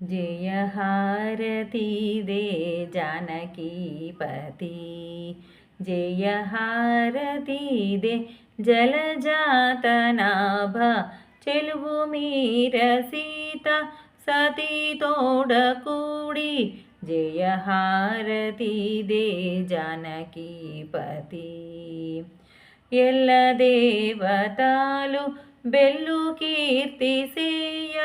జయహారతి they జానకీపతి జయహారతి they జలజాతనాభ చెలువు మీర సీత సతీతోడ కూడి జయహారతి they జానకీపతి ఎల్ల దేవతాలు బెల్లు కీర్తి సేయ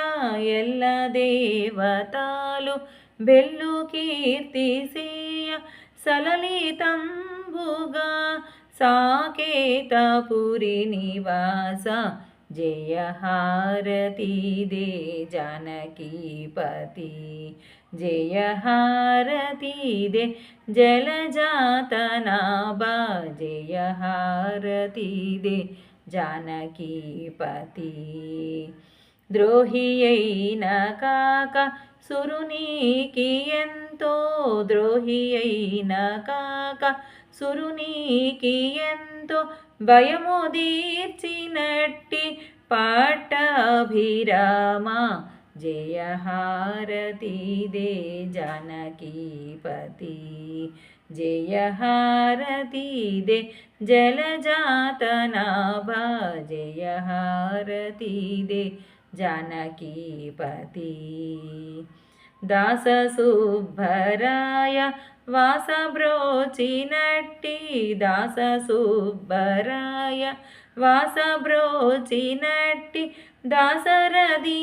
ఎల్ల దేవతాలు. బెల్లు కీర్తి సేయ సలలితంబుగా సాకేతపురి నివాస. జయ హారతి దే జానకీపతి. జయ హారతి దే జలజాతనాభ. జయ హారతి దే జానకీపతి ద్రోహి అయిన కాక సురునీకి ఎంతో ద్రోహి అయిన కాక సురునీకి ఎంతో భయము తీర్చినట్టి పాట్టాభిరామ జయ హారతి దే జానకీపతి జయ హారతి దే జలజాతనాభా. జయ హారతి దే జానకీపతి దాస సుబ్బరాయ వాసబ్రోచినట్టి దాస సుబ్బరాయ వాసబ్రోచినట్టి దాసరదీ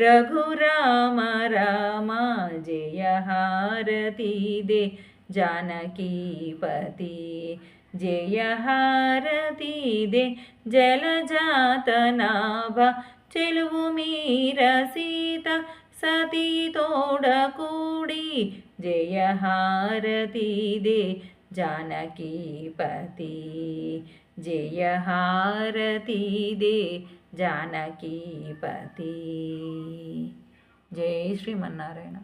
रघुराम राम जय हारति दे जानकीपति जय हारति दे जलजातनाभ चेल् भुमिरसीता सतीतोडकूडी जय हारती दे जानकीपति जय हारती दे जानकी पति। जय श्रीमारायण